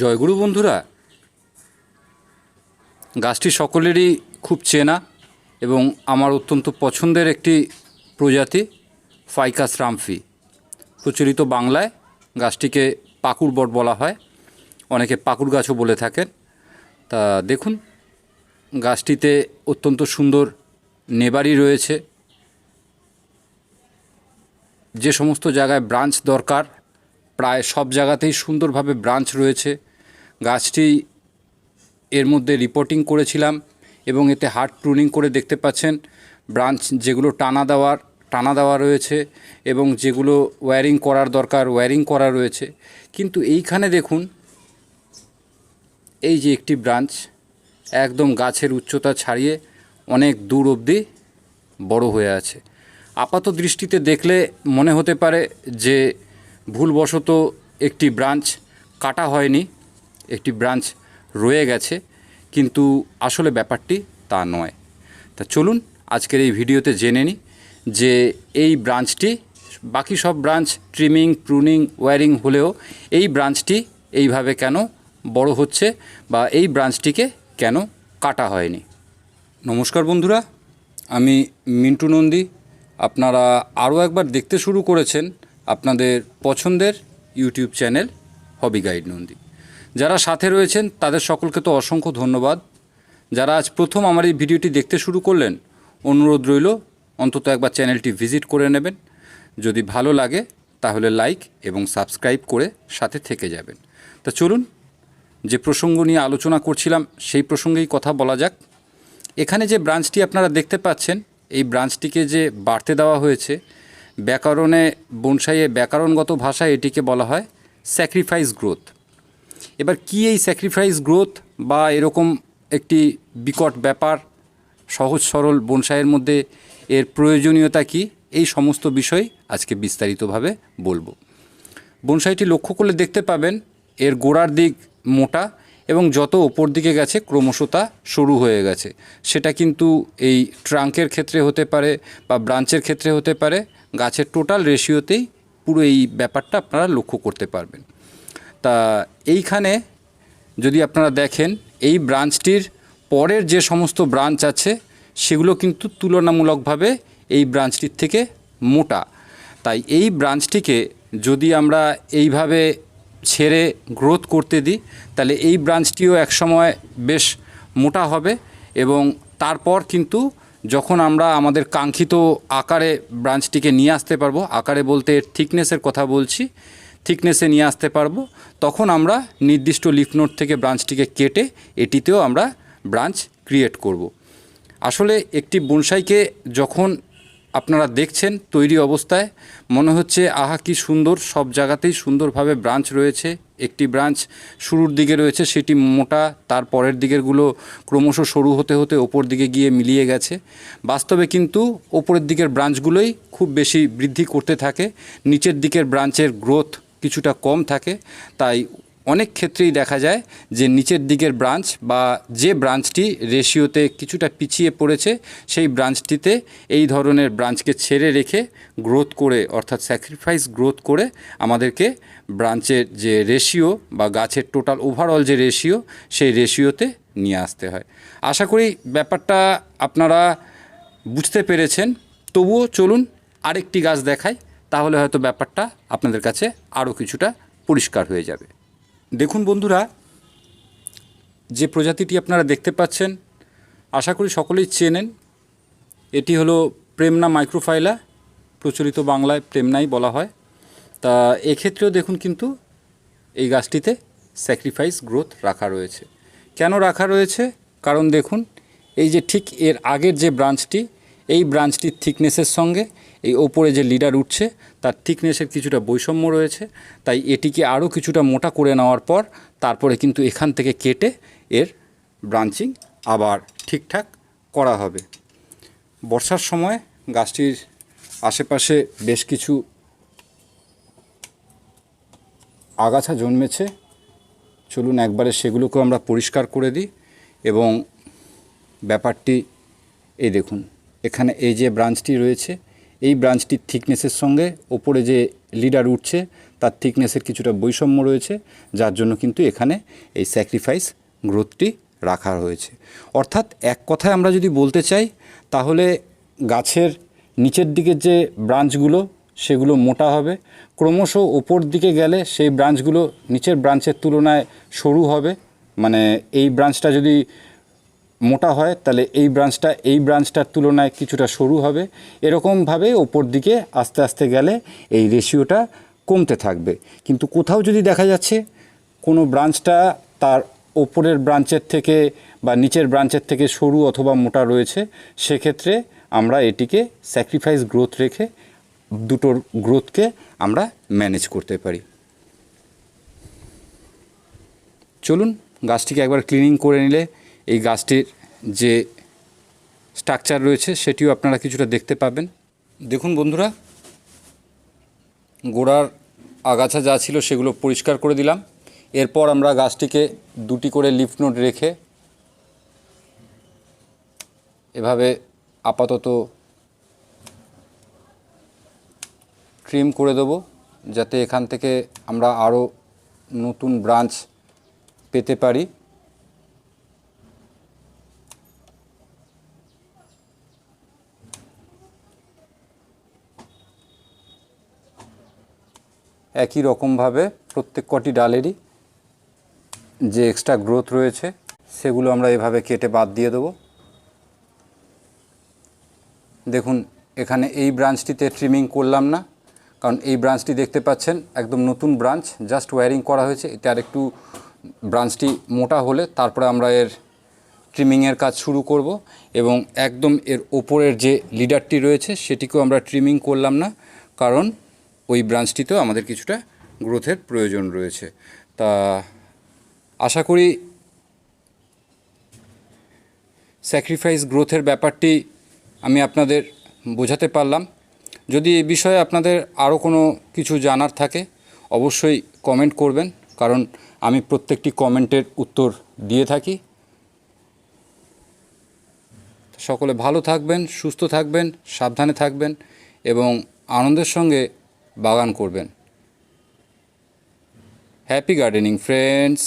জয়গুরু বন্ধুরা, গাছটি সকলেরই খুব চেনা এবং আমার অত্যন্ত পছন্দের একটি প্রজাতি, ফাইকাস রামফি। প্রচলিত বাংলায় গাছটিকে পাকুড় বট বলা হয়। অনেকে পাকুর গাছও বলে থাকেন। তা দেখুন, গাছটিতে অত্যন্ত সুন্দর নেবারি রয়েছে। যে সমস্ত জায়গায় ব্রাঞ্চ দরকার প্রায় সব জায়গাতেই সুন্দরভাবে ব্রাঞ্চ রয়েছে। গাছটি এর মধ্যে রিপোর্টিং করেছিলাম এবং এতে হার্ট প্রুনিং করে দেখতে পাচ্ছেন। ব্রাঞ্চ যেগুলো টানা দেওয়ার, টানা দেওয়া রয়েছে এবং যেগুলো ওয়্যারিং করার দরকার ওয়্যারিং করা রয়েছে। কিন্তু এইখানে দেখুন, এই যে একটি ব্রাঞ্চ, একদম গাছের উচ্চতা ছাড়িয়ে অনেক দূর অবধি বড় হয়ে আছে। আপাত দৃষ্টিতে দেখলে মনে হতে পারে যে ভুলবশত একটি ব্রাঞ্চ কাটা হয়নি, একটি ব্রাঞ্চ রয়ে গেছে, কিন্তু আসলে ব্যাপারটি তা নয়। তা চলুন আজকের এই ভিডিওতে জেনে নিই যে এই ব্রাঞ্চটি, বাকি সব ব্রাঞ্চ ট্রিমিং প্রুনিং ওয়্যারিং হলেও এই ব্রাঞ্চটি এইভাবে কেন বড় হচ্ছে বা এই ব্রাঞ্চটিকে কেন কাটা হয়নি? নমস্কার বন্ধুরা, আমি মিন্টু নন্দী। আপনারা আরও একবার দেখতে শুরু করেছেন আপনাদের পছন্দের YouTube channel hobby guide Nandi. যারা সাথে রয়েছেন, তাদের সকলকে তো অসংখ্য ধন্যবাদ। যারা আজ প্রথম আমার এই ভিডিওটি দেখতে শুরু করলেন, অনুরোধ রইল, অন্তত একবার চ্যানেলটি ভিজিট করে নেবেন। যদি ভালো লাগে, তাহলে লাইক এবং সাবস্ক্রাইব করে সাথে থেকে যাবেন। তা চলুন, যে প্রসঙ্গ নিয়ে আলোচনা করছিলাম, সেই প্রসঙ্গেই কথা বলা যাক। এখানে যে ব্রাঞ্চটি আপনারা দেখতে পাচ্ছেন, এই ব্রাঞ্চটিকে যে বাড়তে দেওয়া হয়েছে ব্যাকরণে বনসাইয়ে ব্যাকরণগত ভাষায় এটিকে বলা হয় স্যাক্রিফাইস গ্রোথ এবার কি এই স্যাক্রিফাইস গ্রোথ বা এরকম একটি বিকট ব্যাপার, সহজ সরল বনসাইয়ের মধ্যে এর প্রয়োজনীয়তা কি, এই সমস্ত বিষয় আজকে বিস্তারিতভাবে বলব। বনসাইটি লক্ষ্য করলে দেখতে পাবেন, এর গোড়ার দিক মোটা এবং যত ওপর দিকে গেছে ক্রমশ তা সরু হয়ে গেছে। সেটা কিন্তু এই ট্রাঙ্কের ক্ষেত্রে হতে পারে বা ব্রাঞ্চের ক্ষেত্রে হতে পারে, গাছের টোটাল রেশিওতেই পুরো এই ব্যাপারটা আপনারা লক্ষ্য করতে পারবেন। তা এইখানে যদি আপনারা দেখেন, এই ব্রাঞ্চটির পরের যে সমস্ত ব্রাঞ্চ আছে, সেগুলো কিন্তু তুলনামূলকভাবে এই ব্রাঞ্চটির থেকে মোটা। তাই এই ব্রাঞ্চটিকে যদি আমরা এইভাবে ছেড়ে গ্রোথ করতে দিই, তাহলে এই ব্রাঞ্চটিও একসময় বেশ মোটা হবে এবং তারপর কিন্তু যখন আমরা আমাদের কাঙ্ক্ষিত আকারে ব্রাঞ্চটিকে নিয়ে আসতে পারব, আকারে বলতে থিকনেসের কথা বলছি থিকনেসে নিয়ে আসতে পারব, তখন আমরা নির্দিষ্ট লিফ নোট থেকে ব্রাঞ্চটিকে কেটে এটিতেও আমরা ব্রাঞ্চ ক্রিয়েট করব। আসলে একটি বনসাইকে যখন আপনারা দেখছেন তৈরি অবস্থায়। মনে হচ্ছে, আহা, কি সুন্দর, সব জায়গাতেই সুন্দরভাবে ব্রাঞ্চ রয়েছে। একটি ব্রাঞ্চ শুরুর দিকে রয়েছে, সেটি মোটা, তার পরের দিকেরগুলো ক্রমশ সরু হতে হতে ওপর দিকে গিয়ে মিলিয়ে গেছে। বাস্তবে কিন্তু ওপরের দিকের ব্রাঞ্চগুলোই খুব বেশি বৃদ্ধি করতে থাকে। নিচের দিকের ব্রাঞ্চের গ্রোথ কিছুটা কম থাকে, তাই অনেক ক্ষেত্রেই দেখা যায় যে নিচের দিকের ব্রাঞ্চ বা যে ব্রাঞ্চটি রেশিওতে কিছুটা পিছিয়ে পড়েছে, সেই ব্রাঞ্চটিতে এই ধরনের ব্রাঞ্চকে ছেড়ে রেখে গ্রোথ করে, অর্থাৎ স্যাক্রিফাইস গ্রোথ করে আমাদেরকে ব্রাঞ্চের যে রেশিও বা গাছের টোটাল ওভারঅল যে রেশিও, সেই রেশিওতে নিয়ে আসতে হয়। আশা করি ব্যাপারটা আপনারা বুঝতে পেরেছেন। তবুও চলুন আরেকটি গাছ দেখাই, তাহলে হয়তো ব্যাপারটা আপনাদের কাছে আরও কিছুটা পরিষ্কার হয়ে যাবে। দেখুন বন্ধুরা, যে প্রজাতিটি আপনারা দেখতে পাচ্ছেন, আশা করি সকলেই চেনেন, এটি হলো প্রেমনা মাইক্রোফাইলা, প্রচলিত বাংলায় প্রেমনাই বলা হয়। তা এক্ষেত্রেও দেখুন কিন্তু এই গাছটিতে স্যাক্রিফাইস গ্রোথ রাখা রয়েছে। কেন রাখা রয়েছে? কারণ দেখুন, এই যে ঠিক এর আগের যে ব্রাঞ্চটি এই ব্রাঞ্চটির থিকনেসের সঙ্গে এই ওপরে যে লিডার উঠছে, তার থিকনেসের কিছুটা বৈষম্য রয়েছে। তাই এটিকে আরও কিছুটা মোটা করে নেওয়ার পর, তারপরে কিন্তু এখান থেকে কেটে এর ব্রাঞ্চিং আবার ঠিকঠাক করা হবে। বর্ষার সময় গাছটির আশেপাশে বেশ কিছু আগাছা জন্মেছে। চলুন একবারে সেগুলোকেও আমরা পরিষ্কার করে দিই এবং ব্যাপারটি এই দেখুন, এখানে এই যে ব্রাঞ্চটি রয়েছে এই ব্রাঞ্চটির থিকনেসের সঙ্গে ওপরে যে লিডার উঠছে, তার থিকনেসের কিছুটা বৈষম্য রয়েছে, যার জন্য কিন্তু এখানে এই স্যাক্রিফাইস গ্রোথটি রাখা হয়েছে। অর্থাৎ এক কথায় আমরা যদি বলতে চাই, তাহলে গাছের নিচের দিকের যে ব্রাঞ্চগুলো, সেগুলো মোটা হবে। ক্রমশ ওপর দিকে গেলে সেই ব্রাঞ্চগুলো নিচের ব্রাঞ্চের তুলনায় সরু হবে। মানে এই ব্রাঞ্চটা যদি মোটা হয়, তাহলে এই ব্রাঞ্চটা এই ব্রাঞ্চটার তুলনায় কিছুটা সরু হবে। এরকমভাবে ওপর দিকে আস্তে আস্তে গেলে এই রেশিওটা কমতে থাকবে। কিন্তু কোথাও যদি দেখা যাচ্ছে কোনো ব্রাঞ্চটা তার ওপরের ব্রাঞ্চের থেকে বা নিচের ব্রাঞ্চের থেকে সরু অথবা মোটা রয়েছে, সেক্ষেত্রে আমরা এটিকে স্যাক্রিফাইস গ্রোথ রেখে দুটোর গ্রোথকে আমরা ম্যানেজ করতে পারি। চলুন, গাছটিকে একবার ক্লিনিং করে নিলে এই গাছটির যে স্ট্রাকচার রয়েছে সেটিও আপনারা কিছুটা দেখতে পাবেন। দেখুন বন্ধুরা, গোড়ার আগাছা যা ছিল সেগুলো পরিষ্কার করে দিলাম। এরপর আমরা গাছটিকে দুটি করে লিফ নোট রেখে এভাবে আপাতত ট্রিম করে দেবো, যাতে এখান থেকে আমরা আরও নতুন ব্রাঞ্চ পেতে পারি। একই রকমভাবে প্রত্যেক কটি ডালেরই যে এক্সট্রা গ্রোথ রয়েছে, সেগুলো আমরা এভাবে কেটে বাদ দিয়ে দেবো। দেখুন, এখানে এই ব্রাঞ্চটিতে ট্রিমিং করলাম না, কারণ এই ব্রাঞ্চটি দেখতে পাচ্ছেন, একদম নতুন ব্রাঞ্চ জাস্ট ওয়্যারিং করা হয়েছে। এতে আর একটু ব্রাঞ্চটি মোটা হলে তারপরে আমরা এর ট্রিমিংয়ের কাজ শুরু করব এবং একদম এর ওপরের যে লিডারটি রয়েছে, সেটিকেও আমরা ট্রিমিং করলাম না, কারণ ওই ব্রাঞ্চটিতেও আমাদের কিছুটা গ্রোথের প্রয়োজন রয়েছে। তা আশা করি স্যাক্রিফাইস গ্রোথের ব্যাপারটি আমি আপনাদের বোঝাতে পারলাম। যদি এই বিষয়ে আপনাদের আরও কোনো কিছু জানার থাকে, অবশ্যই কমেন্ট করবেন, কারণ আমি প্রত্যেকটি কমেন্টের উত্তর দিয়ে থাকি। সকলে ভালো থাকবেন, সুস্থ থাকবেন, সাবধানে থাকবেন এবং আনন্দের সঙ্গে বাগান করবেন। Happy gardening friends